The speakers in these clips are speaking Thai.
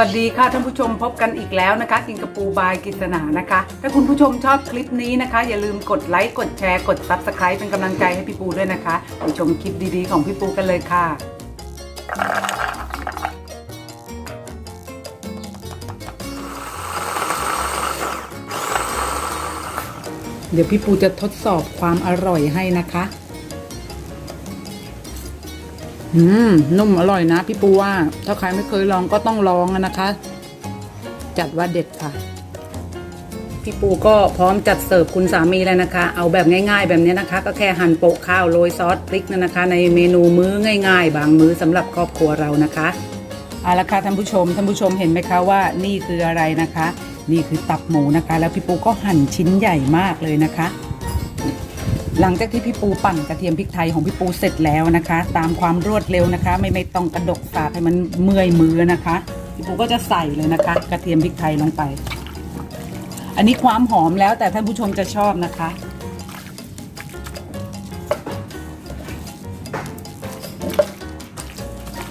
วัสดีค่ะท่านผู้ชมพบกันอีกแล้วนะคะ กินกระปูบายกิษณานะคะ ถ้าคุณผู้ชมชอบคลิปนี้นะคะ อย่าลืมกดไลค์กดแชร์กด Subscribe เป็นกำลังใจให้พี่ปูด้วยนะคะไปชมคลิปดีๆของพี่ปูกันเลยค่ะ เดี๋ยวพี่ปูจะทดสอบความอร่อยให้นะคะ อืม นุ่มอร่อยนะ พี่ปูว่า ถ้าใครไม่เคยลองก็ต้องลองอะนะคะ จัดว่าเด็ดค่ะ พี่ปูก็พร้อมจัดเสิร์ฟคุณสามีแล้วนะคะ เอาแบบง่าย ๆ แบบนี้นะคะ ก็แค่หั่นโปะข้าวโรยซอสพริกนั่นนะคะ ในเมนูมื้อง่าย ๆ บางมื้อสำหรับครอบครัวเรานะคะเอาละค่ะท่านผู้ชมท่านผู้ชมเห็นไหมคะว่านี่คืออะไรนะคะ นี่คือตับหมูนะคะ แล้วพี่ปูก็หั่นชิ้นใหญ่มากเลยนะคะ หลังจากที่พี่ปูปั่นกระเทียมพริกไทยของพี่ปูเสร็จแล้วนะคะ ตามความรวดเร็วนะคะ ไม่ไม่ต้องกระดกสาให้มันเมื่อยมือนะคะ พี่ปูก็จะใส่เลยนะคะ กระเทียมพริกไทยลงไป อันนี้ความหอมแล้วแต่ท่านผู้ชมจะชอบนะคะ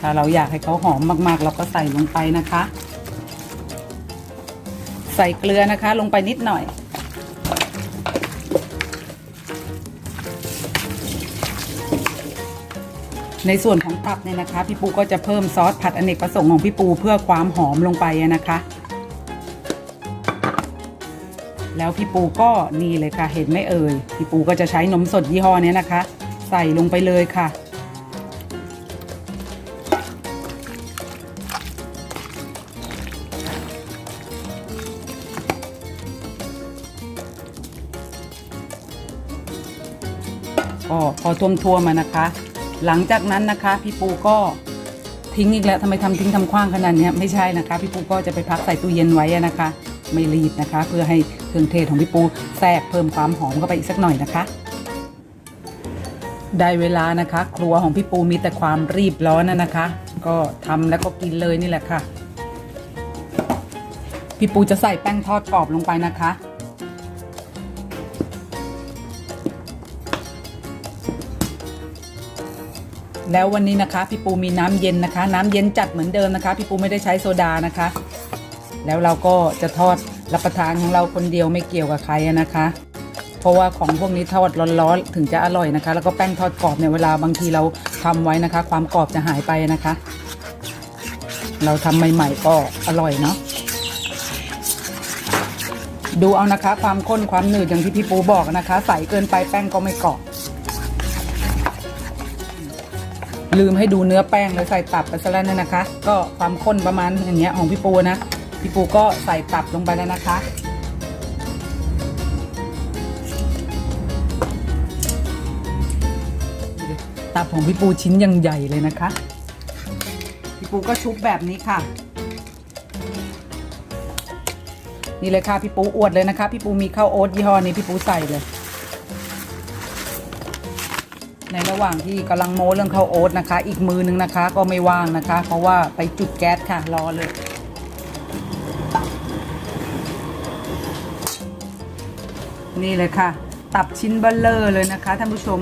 ถ้าเราอยากให้เขาหอมมากๆ เราก็ใส่ลงไปนะคะ ใส่เกลือนะคะลงไปนิดหน่อย ในส่วนของตับเนี่ยนะคะ พี่ปูก็จะเพิ่มซอสผัดอเนกประสงค์ของพี่ปูเพื่อความหอมลงไปนะคะ แล้วพี่ปูก็นี่เลยค่ะเห็นไหมเอ่ยพี่ปูก็จะใช้นมสดยี่ห้อเนี้ยนะคะ ใส่ลงไปเลยค่ะก็พอท่วมทั่วๆมานะคะ หลังจากนั้นนะคะ พี่ปูก็ทิ้งอีกแล้วทำไมทำทิ้งทำขว้างขนาดนี้ไม่ใช่นะคะ พี่ปูก็จะไปพักใส่ตู้เย็นไว้นะคะ ไม่รีบนะคะ เพื่อให้เครื่องเทศของพี่ปูแทรกเพิ่มความหอมเข้าไปอีกสักหน่อยนะคะ ได้เวลานะคะ ครัวของพี่ปูมีแต่ความรีบร้อนนะนะคะ ก็ทำแล้วก็กินเลยนี่แหละค่ะ พี่ปูจะใส่แป้งทอดกรอบลงไปนะคะ แล้ววันนี้นะคะ พี่ปูมีน้ำเย็นนะคะ น้ำเย็นจัดเหมือนเดิมนะคะ พี่ปูไม่ได้ใช้โซดานะคะ แล้วเราก็จะทอดรับประทานของเราคนเดียวไม่เกี่ยวกับใครนะคะ เพราะว่าของพวกนี้ทอดร้อนๆถึงจะอร่อยนะคะ แล้วก็แป้งทอดกรอบเนี่ยเวลาบางทีเราทำไว้นะคะ ความกรอบจะหายไปนะคะ เราทำใหม่ๆก็อร่อยเนาะดูเอานะคะ ความข้นความหนืดอย่างที่พี่ปูบอกนะคะ ใสเกินไปแป้งก็ไม่กรอบ ลืมให้ดูเนื้อแป้งเลยใส่ตับไปซะแล้วนี่ยนะคะ ก็ความข้นประมาณอย่างเงี้ยของพี่ปูนะ พี่ปูก็ใส่ตับลงไปแล้วนะคะ ตับของพี่ปูชิ้นยังใหญ่เลยนะคะ พี่ปูก็ชุบแบบนี้ค่ะ นี่เลยค่ะพี่ปูอวดเลยนะคะ พี่ปูมีข้าวโอ๊ตยี่ห้อนี้พี่ปูใส่เลย ในระหว่างที่กำลังโม้เรื่องข้าวโอ๊ตนะคะ อีกมือนึงนะคะ ก็ไม่ว่างนะคะ เพราะว่าไปจุดแก๊สค่ะรอเลยนี่เลยค่ะ ตับชิ้นเบลเลอร์เลยนะคะท่านผู้ชม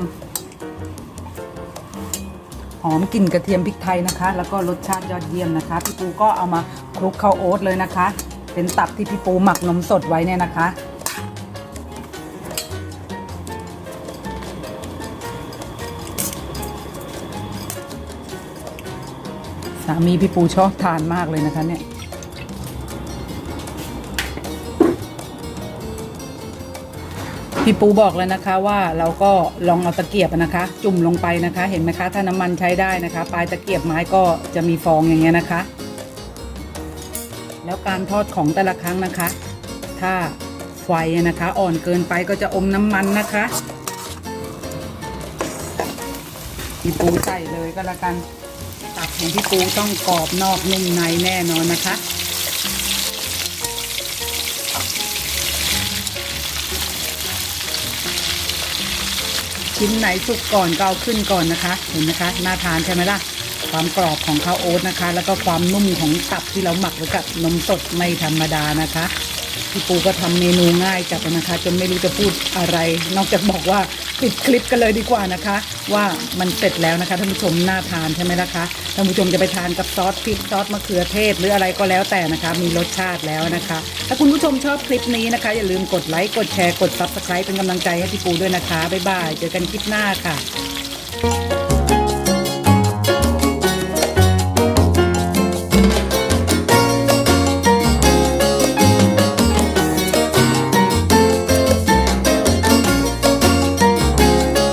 หอมกลิ่นกระเทียมพริกไทยนะคะ แล้วก็รสชาติยอดเยี่ยมนะคะ พี่ปูก็เอามาคลุกข้าวโอ๊ตเลยนะคะ เป็นตับที่พี่ปูหมักนมสดไว้เนี่ยนะคะ สามีพี่ปูชอบทานมากเลยนะคะเนี่ยพี่ปูบอกเลยนะคะว่าเราก็ลองเอาตะเกียบนะคะ จุ่มลงไปนะคะ เห็นไหมคะถ้าน้ำมันใช้ได้นะคะ ปลายตะเกียบไม้ก็จะมีฟองอย่างเงี้ยนะคะ แล้วการทอดของแต่ละครั้งนะคะ ถ้าไฟนะคะ อ่อนเกินไปก็จะอมน้ำมันนะคะพี่ปูใส่เลยก็แล้วกัน ของพี่ปูต้องกรอบนอกนุ่มในแน่นอนนะคะชิ้นไหนสุกก่อนก็เอาขึ้นก่อนนะคะ เห็นไหมคะน่าทานใช่ไหมล่ะ ความกรอบของข้าวโอ๊ตนะคะ แล้วก็ความนุ่มของตับที่เราหมักไว้กับนมสดไม่ธรรมดานะคะ พี่ปูก็ทำเมนูง่ายจัดนะคะ จนไม่รู้จะพูดอะไร นอกจากบอกว่าปิดคลิปกันเลยดีกว่านะคะ ว่ามันเสร็จแล้วนะคะท่านผู้ชมน่าทานใช่ไหมล่ะคะท่านผู้ชมจะไปทานกับซอสพริกซอสมะเขือเทศ หรืออะไรก็แล้วแต่นะคะ มีรสชาติแล้วนะคะ ถ้าคุณผู้ชมชอบคลิปนี้นะคะ อย่าลืมกดไลค์กดแชร์กดซับสไครป์เป็นกำลังใจให้พี่ปูด้วยนะคะบ๊ายบายเจอกันคลิปหน้าค่ะ